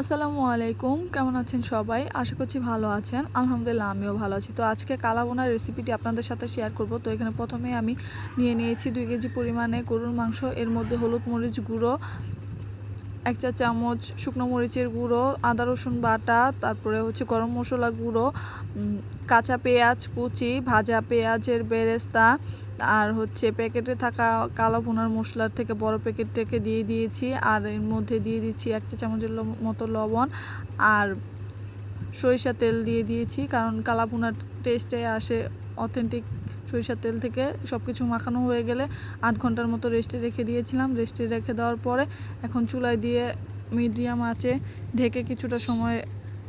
আসসালামু আলাইকুম, কেমন আছেন সবাই? আশা করছি ভালো আছেন। আলহামদুলিল্লাহ, আমিও ভালো আছি। তো আজকে কালাবোনার রেসিপিটি আপনাদের সাথে শেয়ার করব। তো এখানে প্রথমে আমি নিয়ে নিয়েছি দুই কেজি পরিমাণে গরুর মাংস। এর মধ্যে হলুদ মরিচ গুঁড়ো, এক চা চামচ শুকনো মরিচের গুঁড়ো, আদা রসুন বাটা, তারপরে হচ্ছে গরম মশলা গুঁড়ো কাঁচা পেঁয়াজ কুচি, ভাজা পেঁয়াজের বেরেস্তা আর হচ্ছে প্যাকেটে থাকা কালো ভুনার মশলার থেকে বড় প্যাকেট থেকে দিয়ে দিয়েছি, আর এর মধ্যে দিয়ে দিচ্ছি এক চা চামচের মতো লবণ, আর সরিষা তেল দিয়ে দিয়েছি, কারণ কালা ভুনার টেস্টে আসে অথেন্টিক সরিষার তেল থেকে। সব কিছু মাখানো হয়ে গেলে আধ ঘণ্টার মতো রেস্টে রেখে দিয়েছিলাম। রেস্টে রেখে দেওয়ার পরে এখন চুলায় দিয়ে মিডিয়াম আঁচে ঢেকে কিছুটা সময়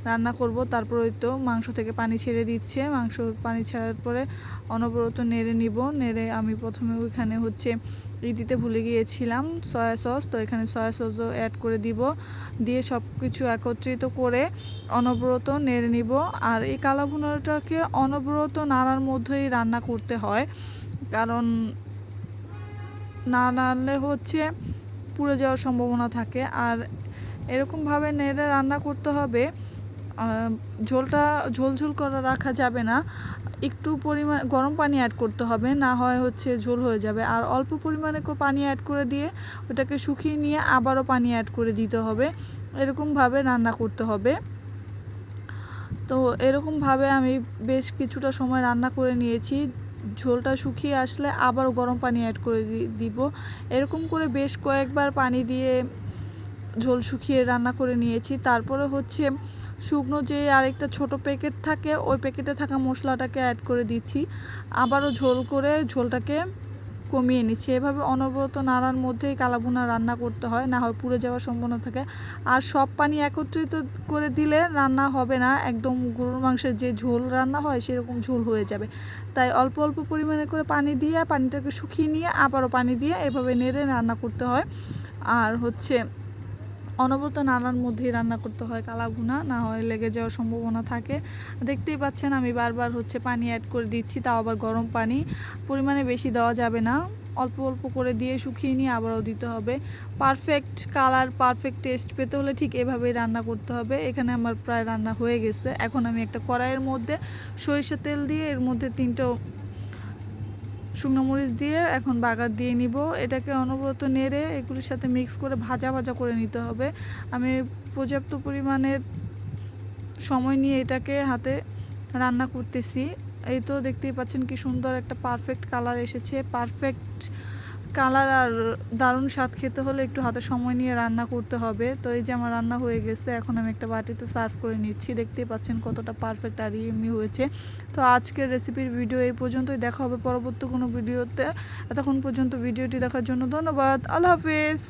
রান্না করব। তারপর ওই তো মাংস থেকে পানি ছেড়ে দিচ্ছে। মাংস পানি ছাড়ার পরে অনবরত নেড়ে নিব। নেড়ে আমি প্রথমে ওইখানে হচ্ছে ই দিতে ভুলে গিয়েছিলাম সয়া সস তো এখানে সয়া সসও অ্যাড করে দিব। দিয়ে সব কিছু একত্রিত করে অনবরত নেড়ে নিব। আর এই কালা ভুনাটাকে অনবরত নাড়ার মধ্যেই রান্না করতে হয়। কারণ নাড়লে হচ্ছে পুড়ে যাওয়ার সম্ভাবনা থাকে। আর এরকমভাবে নেড়ে রান্না করতে হবে। ঝোলটা ঝোল ঝোল করে রাখা যাবে না। একটু পরিমাণ গরম পানি অ্যাড করতে হবে, না হয় হচ্ছে ঝোল হয়ে যাবে। আর অল্প পরিমাণে পানি অ্যাড করে দিয়ে ওটাকে শুকিয়ে নিয়ে আবারও পানি অ্যাড করে দিতে হবে। এরকমভাবে রান্না করতে হবে। তো এরকমভাবে আমি বেশ কিছুটা সময় রান্না করে নিয়েছি। ঝোলটা শুকিয়ে আসলে আবারও গরম পানি অ্যাড করে দিব। এরকম করে বেশ কয়েকবার পানি দিয়ে ঝোল শুকিয়ে রান্না করে নিয়েছি। তারপরে হচ্ছে শুকনো যে আরেকটা ছোট প্যাকেট থাকে, ওই প্যাকেটে থাকা মশলাটাকে অ্যাড করে দিচ্ছি। আবারও ঝোল করে ঝোলটাকে কমিয়ে নিচ্ছি। এভাবে অনবরত নাড়ার মধ্যেই কালাভুনা রান্না করতে হয়, না হয় পুড়ে যাওয়ার সম্ভাবনা থাকে। আর সব পানি একত্রিত করে দিলে রান্না হবে না। একদম গরুর মাংসের যে ঝোল রান্না হয়, সেরকম ঝোল হয়ে যাবে। তাই অল্প অল্প পরিমাণে করে পানি দিয়ে, পানিটাকে শুকিয়ে নিয়ে আবারও পানি দিয়ে এভাবে নেড়ে রান্না করতে হয়। আর হচ্ছে অনবরত নানার মধ্যেই রান্না করতে হয় কালা ভুনা না হয় লেগে যাওয়ার সম্ভাবনা থাকে। দেখতেই পাচ্ছেন আমি বারবার হচ্ছে পানি অ্যাড করে দিচ্ছি, তাও আবার গরম পানি। পরিমাণে বেশি দেওয়া যাবে না। অল্প অল্প করে দিয়ে শুকিয়ে নিয়ে আবারও দিতে হবে। পারফেক্ট কালার পারফেক্ট টেস্ট পেতে হলে ঠিক এভাবেই রান্না করতে হবে। এখানে আমার প্রায় রান্না হয়ে গেছে। এখন আমি একটা কড়াইয়ের মধ্যে সরিষা তেল দিয়ে এর মধ্যে তিনটা শুকনো মরিচ দিয়ে এখন বাগার দিয়ে নিব। এটাকে অনবরত নেড়ে এগুলির সাথে মিক্স করে ভাজা ভাজা করে নিতে হবে। আমি পর্যাপ্ত পরিমাণের সময় নিয়ে এটাকে হাতে রান্না করতেছি। এই তো দেখতেই পাচ্ছেন কি সুন্দর একটা পারফেক্ট কালার এসেছে। পারফেক্ট কালার আর দারুণ স্বাদ খেতে হলে একটু হাতে সময় নিয়ে রান্না করতে হবে। তো এই যে আমার রান্না হয়ে গেছে, এখন আমি একটা বাটিতে সার্ভ করে নিচ্ছি। দেখতেই পাচ্ছেন কতটা পারফেক্ট আর এমনি হয়েছে। তো আজকের রেসিপির ভিডিও এই পর্যন্তই। দেখা হবে পরবর্তী কোনো ভিডিওতে এতক্ষণ পর্যন্ত ভিডিওটি দেখার জন্য ধন্যবাদ। আল্লাহ হাফিজ।